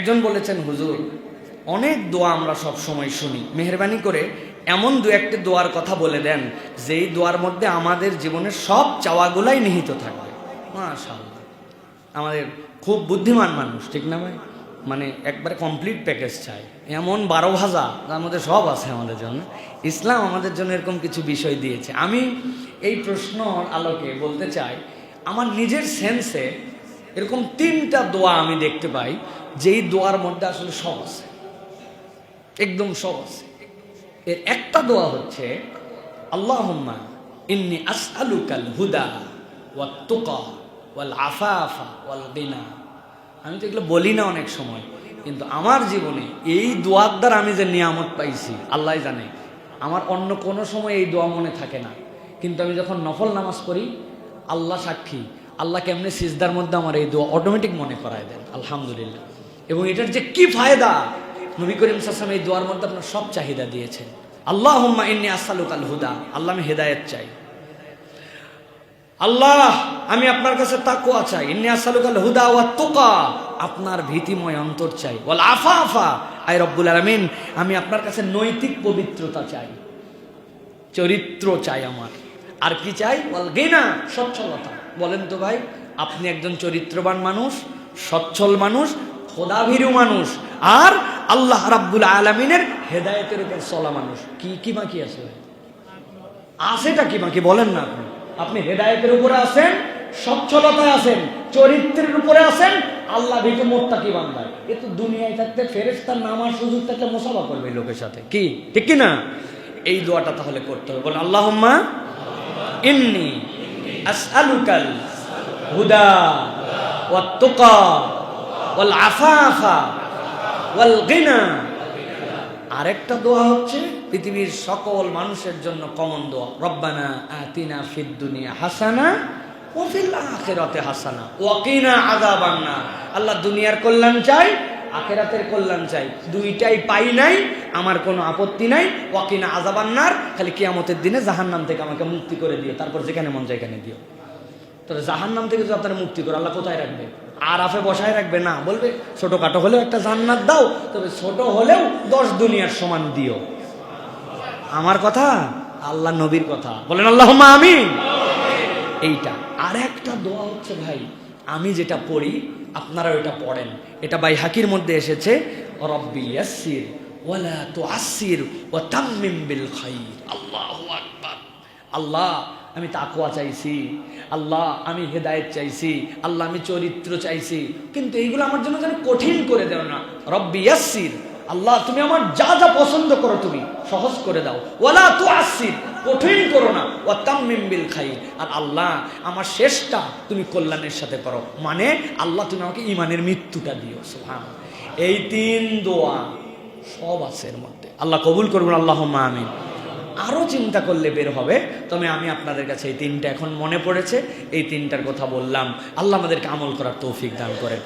একজন বলেছেন, হুজুর, অনেক দোয়া আমরা সব সময় শুনি। মেহরবানি করে এমন দু একটা দোয়ার কথা বলে দেন, যেই দোয়ার মধ্যে আমাদের জীবনের সব চাওয়াগুলাই নিহিত থাকবে। মাশাআল্লাহ। আমাদের খুব বুদ্ধিমান মানুষ, ঠিক না ভাই? মানে একবারে কমপ্লিট প্যাকেজ চাই। এমন বারো ভাজা, তার মধ্যে সব আছে আমাদের জন্য। ইসলাম আমাদের জন্য এরকম কিছু বিষয় দিয়েছে। আমি এই প্রশ্নর আলোকে বলতে চাই, আমার নিজের সেন্সে এরকম তিনটা দোয়া আমি দেখতে পাই। যেই দোয়ার মধ্যে আসলে সব আছে, একদম সব আছে। এর একটা দোয়া হচ্ছে, আল্লাহুম্মা ইন্নি আসআলুকাল হুদা ওয়াত তুকা ওয়াল আফাফা ওয়াল গিনা। আমি তো এগুলো বলি না অনেক সময়, কিন্তু আমার জীবনে এই দোয়ার দ্বারা আমি যে নিয়ামত পাইছি, আল্লাহ জানে, আমার অন্য কোনো সময় এই দোয়া মনে থাকে না। কিন্তু আমি যখন নফল নামাজ পড়ি, আল্লাহ সাক্ষী আল্লাহ কেমনি সিজদার মধ্যে আমার এই দোয়া অটোমেটিক মনে করায় দেন, আলহামদুলিল্লাহ। এবং এটার যে কি ফায়দা? নবী করিম সাসলাম এই দোয়ার মধ্যে আপনার সব চাহিদা দিয়েছেন। আল্লাহ হুম্মা ইন্নি আসালুকাল হুদা আল্লাহ আমি হেদায়েত চাই। আল্লাহ, আমি আপনার কাছে তাকুয়া চাই। ইন্নি আসালুকাল হুদা ওয়া তোকা, আপনার ভীতিময় অন্তর চাই। বল আফা আফা আই রব্বুল আলামিন, আমি আপনার কাছে নৈতিক পবিত্রতা চাই। চরিত্র চাই আমার। আর কি চাই? বল গেনা সচ্ছলতা। বলেন তো ভাই, আপনি একজন চরিত্রবান মানুষ, সচ্ছল মানুষ, খোদাভীরু মানুষ, আর আল্লাহ রাব্বুল আলমিনের হেদায়েতের উপর চলা মানুষ। কি কি বাকি আছে আছেটা কি বাকি বলেন না আপনি। আপনি হেদায়েতের উপরে আছেন, সচ্ছলতায় আছেন, চরিত্রের উপরে আছেন, আল্লাহ ভীতু মোত্তা কি বান্দায় এ তো দুনিয়ায় থাকতে ফেরেস্তার নামার সুযোগ থাকলে মোসাফা করবে লোকের সাথে। কি? ঠিক কি না এই দোয়াটা তাহলে করতে হবে। বলেন, আল্লাহুম্মা ইন্নি আসআলুকাল হুদা ওয়াত তুকা ওয়াল আফাফা ওয়াল গিনা। আরেকটা দোয়া হচ্ছে পৃথিবীর সকল মানুষের জন্য কমন দোয়া। রব্বানা আতিনা ফিদ দুনিয়া হাসানা ও ফিল আখিরাতে হাসানা। ওয়াকিনা আযাবান নার। আল্লাহ দুনিয়ার কল্যাণ চাই, আখেরাতের কল্যাণ চাই। দুইটাই পাই নাই আমার কোনো আপত্তি নাই, ওয়াকিনা আযাবান নার খালি কিয়ামতের দিনে জাহান্নাম থেকে আমাকে মুক্তি করে দিও, তারপর যেখানে মন যায় এখানে দিও। তবে জাহান্নাম থেকে যদি আপনারা মুক্তি করে, আল্লাহ কোথায় রাখবে? আর আফে বসায় রাখবে? না, বলবে ছোটখাটো হলেও একটা জান্নাত দাও, তবে ছোট হলেও দশ দুনিয়ার সমান দিও। আমার কথা? আল্লাহ নবীর কথা। বলেন আল্লাহ আমি এইটা। আর একটা দোয়া হচ্ছে, ভাই, আমি যেটা পড়ি আপনারা ওইটা পড়েন। এটা ভাই হাকির মধ্যে এসেছে, রব্বি ইয়াসির বিল খাইর। আল্লাহু আল্লাহ, আমি তাকুয়া চাইছি। আল্লাহ, আমি হেদায়েত চাইছি। আল্লাহ, আমি চরিত্র চাইছি। কিন্তু এইগুলো আমার জন্য যেন কঠিন করে দেও না। রব্বি ইয়াসির আল্লাহ, তুমি আমার যা যা পছন্দ করো তুমি সহজ করে দাও। ওয়ালা তু আসির কঠিন করো না। ও তাম্মিম বিল খাই আর আল্লাহ, আমার শেষটা তুমি কল্যাণের সাথে করো। মানে আল্লাহ, তুমি আমাকে ইমানের মৃত্যুটা দিও। সুহান এই তিন দোয়া সব আছে এর মধ্যে। আল্লাহ কবুল করবেন আল্লাহ আমিন। আরও চিন্তা করলে বের হবে, তবে আমি আপনাদের কাছে এই তিনটা এখন মনে পড়েছে, এই তিনটার কথা বললাম। আল্লাহ আমাদেরকে আমল করার তৌফিক দান করেন।